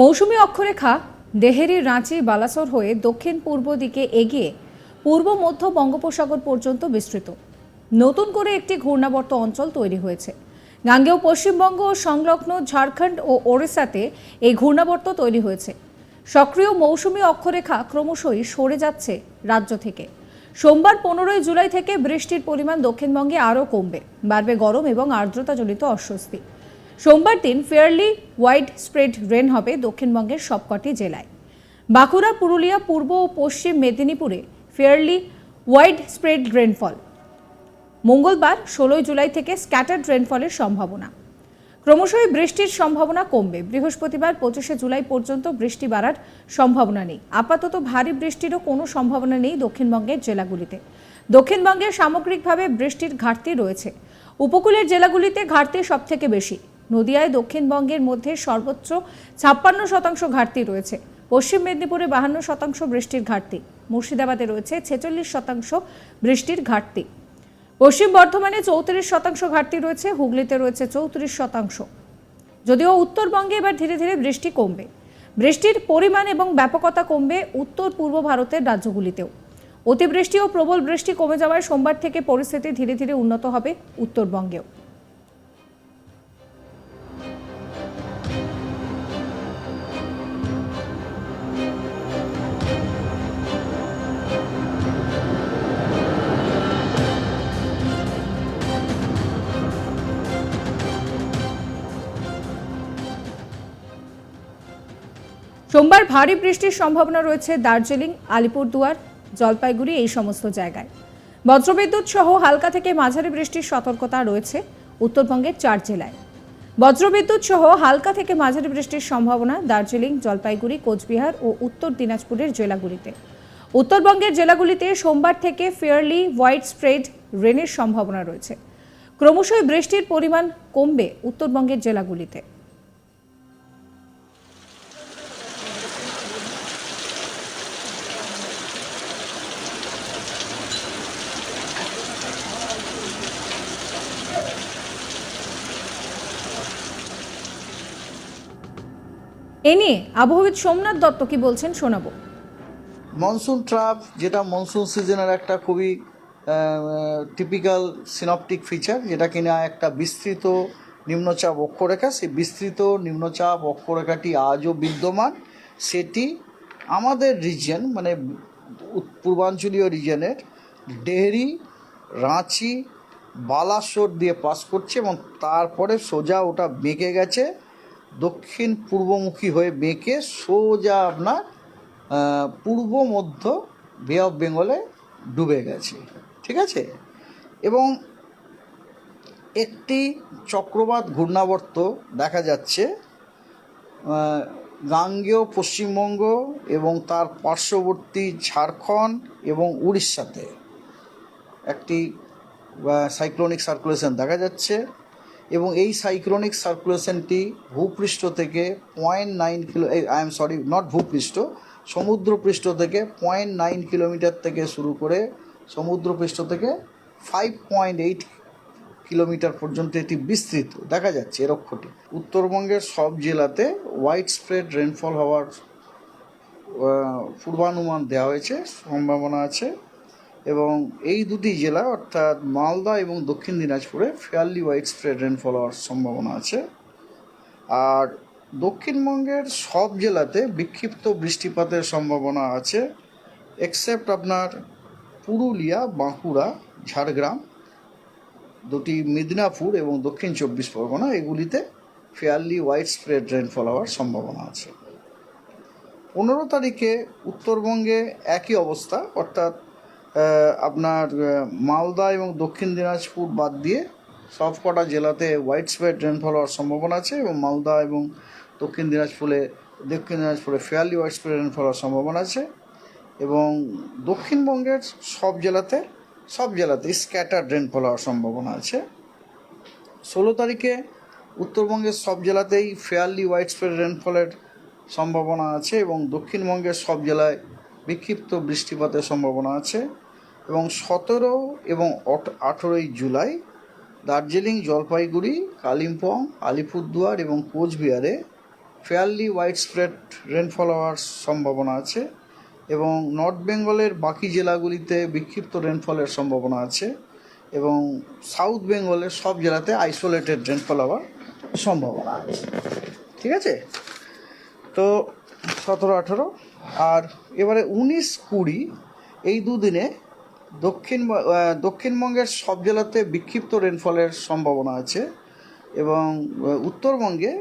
মৌসুমী অক্ষরেখা দেহেরি রাঁচি বালাসোর হয়ে দক্ষিণ পূর্ব দিকে এগিয়ে পূর্ব মধ্য বঙ্গোপসাগর পর্যন্ত বিস্তৃত। নতুন করে একটি ঘূর্ণাবর্ত অঞ্চল তৈরি হয়েছে। গাঙ্গেয় পশ্চিমবঙ্গ ও সংলগ্ন ঝাড়খণ্ড ও ওড়িশাতে এই ঘূর্ণাবর্ত তৈরি হয়েছে। সক্রিয় মৌসুমী অক্ষরেখা ক্রমশই সরে যাচ্ছে রাজ্য থেকে। সোমবার পনেরোই জুলাই থেকে বৃষ্টির পরিমাণ দক্ষিণবঙ্গে আরও কমবে। বাড়বে গরম এবং আর্দ্রতাজনিত অস্বস্তি। সোমবার দিন ফেয়ারলি ওয়াইড স্প্রেড রেন হবে দক্ষিণবঙ্গের সবকটি জেলায়। বাঁকুড়া, পুরুলিয়া, পূর্ব ও পশ্চিম মেদিনীপুরে ফেয়ারলি ওয়াইড স্প্রেড রেনফল মঙ্গলবার, ষোলোই জুলাই থেকে স্ক্যাটার্ড রেনফলের সম্ভাবনা। ক্রমশই বৃষ্টির সম্ভাবনা কমবে। বৃহস্পতিবার, পঁচিশে জুলাই পর্যন্ত বৃষ্টি বাড়ার সম্ভাবনা নেই। আপাতত ভারী বৃষ্টিরও কোনো সম্ভাবনা নেই দক্ষিণবঙ্গের জেলাগুলিতে। দক্ষিণবঙ্গে সামগ্রিকভাবে বৃষ্টির ঘাটতি রয়েছে। উপকূলের জেলাগুলিতে ঘাটতি সবথেকে বেশি। নদিয়ায় দক্ষিণবঙ্গের মধ্যে সর্বোচ্চ ছাপ্পান্ন শতাংশ ঘাটতি রয়েছে। পশ্চিম মেদিনীপুরে বাহান্ন শতাংশ বৃষ্টির ঘাটতি। মুর্শিদাবাদে রয়েছে ছেচল্লিশ শতাংশ বৃষ্টির ঘাটতি। পশ্চিম বর্ধমানে চৌত্রিশ শতাংশ ঘাটতি রয়েছে, হুগলিতে রয়েছে চৌত্রিশ শতাংশ। যদিও উত্তরবঙ্গে এবার ধীরে ধীরে বৃষ্টি কমবে। বৃষ্টির পরিমাণ এবং ব্যাপকতা কমবে উত্তর পূর্ব ভারতের রাজ্যগুলিতেও। অতিবৃষ্টি ও প্রবল বৃষ্টি কমে যাওয়ায় সোমবার থেকে পরিস্থিতি ধীরে ধীরে উন্নত হবে উত্তরবঙ্গেও। সোমবার ভারী বৃষ্টির সম্ভাবনা রয়েছে দার্জিলিং, আলিপুরদুয়ার, জলপাইগুড়ি এই সমস্ত জায়গায়। বজ্রবিদ্যুৎ সহ হালকা থেকে মাঝারি বৃষ্টির সতর্কতা রয়েছে উত্তরবঙ্গের চার জেলায়। বজ্রবিদ্যুৎ সহ হালকা থেকে মাঝারি বৃষ্টির সম্ভাবনা দার্জিলিং, জলপাইগুড়ি, কোচবিহার ও উত্তর দিনাজপুরের জেলাগুলিতে। উত্তরবঙ্গের জেলাগুলিতে সোমবার থেকে ফেয়ারলি হোয়াইট স্প্রেড রেনের সম্ভাবনা রয়েছে। ক্রমশই বৃষ্টির পরিমাণ কমবে উত্তরবঙ্গের জেলাগুলিতে। এ নিয়ে আবহাওয়িদ সোমনাথ দত্ত কি বলছেন শোনাবো। মনসুন ট্রাপ যেটা মনসুন সিজনের একটা খুবই টিপিক্যাল সিনপটিক ফিচার যেটা কিনা একটা বিস্তৃত নিম্নচাপ অক্ষরেখা, সেই বিস্তৃত নিম্নচাপ অক্ষরেখাটি আজও বিদ্যমান। সেটি আমাদের রিজিয়ন মানে পূর্বাঞ্চলীয় রিজনের ডেহরি, রাঁচি, বালাসোর দিয়ে পাস করছে এবং তারপরে সোজা ওটা বেঁকে গেছে। দক্ষিণ পূর্বমুখী হয়ে বেঁকে সোজা আপনার পূর্ব মধ্য বে অফ বেঙ্গলে ডুবে গেছে। ঠিক আছে? এবং একটি চক্রবাত ঘূর্ণাবর্ত দেখা যাচ্ছে গাঙ্গেয় পশ্চিমবঙ্গ এবং তার পার্শ্ববর্তী ঝাড়খণ্ড এবং উড়িষ্যাতে। একটি সাইক্লোনিক সার্কুলেশন দেখা যাচ্ছে। এবং এই সাইক্লোনিক সার্কুলেশনটি ভূপৃষ্ঠ থেকে point nine kilo I am sorry not ভূপৃষ্ঠ, সমুদ্রপৃষ্ঠ থেকে পয়েন্ট নাইন কিলোমিটার থেকে শুরু করে সমুদ্রপৃষ্ঠ থেকে ফাইভ পয়েন্ট এইট কিলোমিটার পর্যন্ত এটি বিস্তৃত। দেখা যাচ্ছে এর অক্ষটি উত্তরবঙ্গের সব জেলাতে হোয়াইট স্প্রেড রেনফল হওয়ার পূর্বানুমান দেওয়া হয়েছে, সম্ভাবনা আছে। এবং এই দুটি জেলা, অর্থাৎ মালদা এবং দক্ষিণ দিনাজপুরে ফেয়ারলি ওয়াইড স্প্রেড রেনফল হওয়ার সম্ভাবনা আছে। আর দক্ষিণবঙ্গের সব জেলাতে বিক্ষিপ্ত বৃষ্টিপাতের সম্ভাবনা আছে এক্সেপ্ট আপনার পুরুলিয়া, বাঁকুড়া, ঝাড়গ্রাম, দুটি মিদনাপুর এবং দক্ষিণ চব্বিশ পরগনা, এগুলিতে ফেয়ারলি ওয়াইড স্প্রেড রেনফল হওয়ার সম্ভাবনা আছে। পনেরো তারিখে উত্তরবঙ্গে একই অবস্থা, অর্থাৎ আপনার মালদা এবং দক্ষিণ দিনাজপুর বাদ দিয়ে সবকটা জেলাতে হোয়াইট স্প্রেড রেনফল হওয়ার সম্ভাবনা আছে এবং মালদা এবং দক্ষিণ দিনাজপুরে দক্ষিণ দিনাজপুরে ফেয়ারলি হোয়াইট স্প্রেড রেনফল হওয়ার সম্ভাবনা আছে এবং দক্ষিণবঙ্গের সব জেলাতে সব জেলাতে স্ক্যাটার রেনফল হওয়ার সম্ভাবনা আছে। ষোলো তারিখে উত্তরবঙ্গের সব জেলাতেই ফেয়ারলি হোয়াইট স্প্রেড রেনফলের সম্ভাবনা আছে এবং দক্ষিণবঙ্গের সব জেলায় বিক্ষিপ্ত বৃষ্টিপাতের সম্ভাবনা আছে। এবং সতেরো এবং আঠেরোই জুলাই দার্জিলিং, জলপাইগুড়ি, কালিম্পং, আলিপুরদুয়ার এবং কোচবিহারে ফেয়ারলি ওয়াইড স্প্রেড রেনফল হওয়ার সম্ভাবনা আছে এবং নর্থ বেঙ্গলের বাকি জেলাগুলিতে বিক্ষিপ্ত রেনফলের সম্ভাবনা আছে এবং সাউথ বেঙ্গলের সব জেলাতে আইসোলেটেড রেনফল হওয়ার সম্ভাবনা আছে। ঠিক আছে? তো সতেরো, আঠেরো, আর এবারে উনিশ কুড়ি, এই দুদিনে দক্ষিণ দক্ষিণবঙ্গের সব জেলাতে বিক্ষিপ্ত রেনফলের সম্ভাবনা আছে এবং উত্তরবঙ্গে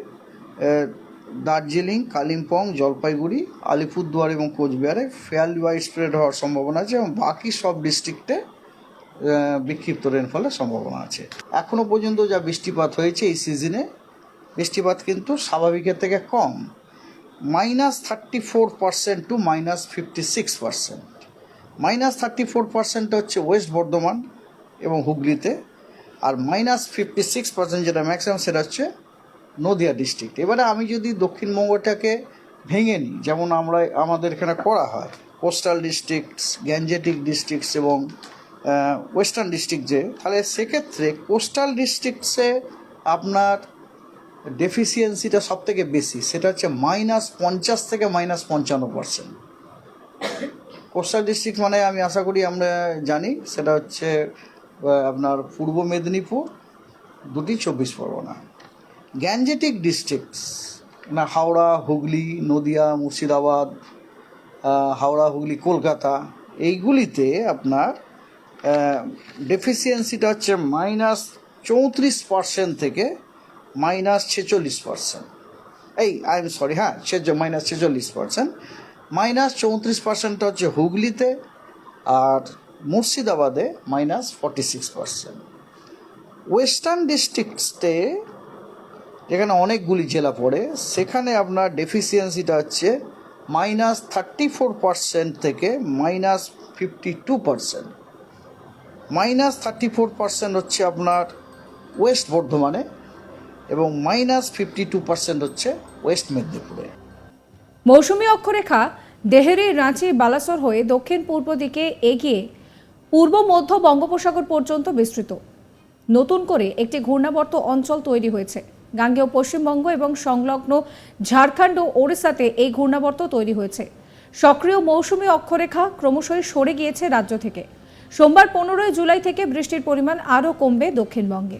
দার্জিলিং, কালিম্পং, জলপাইগুড়ি, আলিপুরদুয়ার এবং কোচবিহারে ফেয়ারলি ওয়াইড স্প্রেড হওয়ার সম্ভাবনা আছে এবং বাকি সব ডিস্ট্রিক্টে বিক্ষিপ্ত রেনফলের সম্ভাবনা আছে। এখনও পর্যন্ত যা বৃষ্টিপাত হয়েছে এই সিজনে বৃষ্টিপাত কিন্তু স্বাভাবিকের থেকে কম। Minus thirty four percent to minus fifty six percent minus thirty four percent হচ্ছে ওয়েস্ট বর্ধমান এবং হুগলিতে, আর মাইনাস ফিফটি সিক্স পার্সেন্ট যেটা ম্যাক্সিমাম সেটা হচ্ছে নদিয়া ডিস্ট্রিক্ট। এবারে আমি যদি দক্ষিণবঙ্গটাকে ভেঙে নিই, যেমন আমরা, আমাদের এখানে করা হয়, কোস্টাল ডিস্ট্রিক্টস, গ্যাঞ্জেটিক ডিস্ট্রিক্টস এবং ওয়েস্টার্ন ডিস্ট্রিক্ট যে, তাহলে সেক্ষেত্রে কোস্টাল ডিস্ট্রিক্টসে আপনার ডেফিসিয়েন্সিটা সব থেকে বেশি, সেটা হচ্ছে মাইনাস পঞ্চাশ থেকে মাইনাস পঞ্চান্ন পার্সেন্ট। কোস্টাল ডিস্ট্রিক্ট মানে আমি আশা করি আমরা জানি, সেটা হচ্ছে আপনার পূর্ব মেদিনীপুর, দুটি চব্বিশ পরগনা। গ্যাঞ্জেটিক ডিস্ট্রিক্টস না, হাওড়া, হুগলি, নদিয়া, মুর্শিদাবাদ হাওড়া, হুগলি, কলকাতা, এইগুলিতে আপনার ডেফিসিয়েন্সিটা হচ্ছে মাইনাস চৌত্রিশ পার্সেন্ট থেকে মাইনাস ছেচল্লিশ পার্সেন্ট এই আই এম সরি হ্যাঁ মাইনাস ছেচল্লিশ পার্সেন্ট মাইনাস চৌত্রিশ পার্সেন্টটা হচ্ছে হুগলিতে আর মুর্শিদাবাদে minus forty six percent western ডিস্ট্রিক্টসে যেখানে অনেকগুলি জেলা পড়ে, সেখানে আপনার ডেফিসিয়েন্সিটা হচ্ছে মাইনাস থার্টি ফোর পার্সেন্ট থেকে minus fifty two percent minus thirty four percent হচ্ছে আপনার ওয়েস্ট বর্ধমানে এবং মাইনাস ফিফটি টু পার্সেন্ট হচ্ছে ওয়েস্ট মেদিনীপুরে। মৌসুমী অক্ষরেখা দেহেরি রাঁচি বালাসোর হয়ে দক্ষিণ পূর্ব দিকে এগিয়ে পূর্ব মধ্য বঙ্গোপসাগর পর্যন্ত বিস্তৃত। নতুন করে একটি ঘূর্ণাবর্ত অঞ্চল তৈরি হয়েছে। গাঙ্গেয় পশ্চিমবঙ্গ এবং সংলগ্ন ঝাড়খণ্ড ও ওড়িশাতে এই ঘূর্ণাবর্ত তৈরি হয়েছে। সক্রিয় মৌসুমী অক্ষরেখা ক্রমশই সরে গিয়েছে রাজ্য থেকে। সোমবার পনেরোই জুলাই থেকে বৃষ্টির পরিমাণ আরও কমবে দক্ষিণবঙ্গে।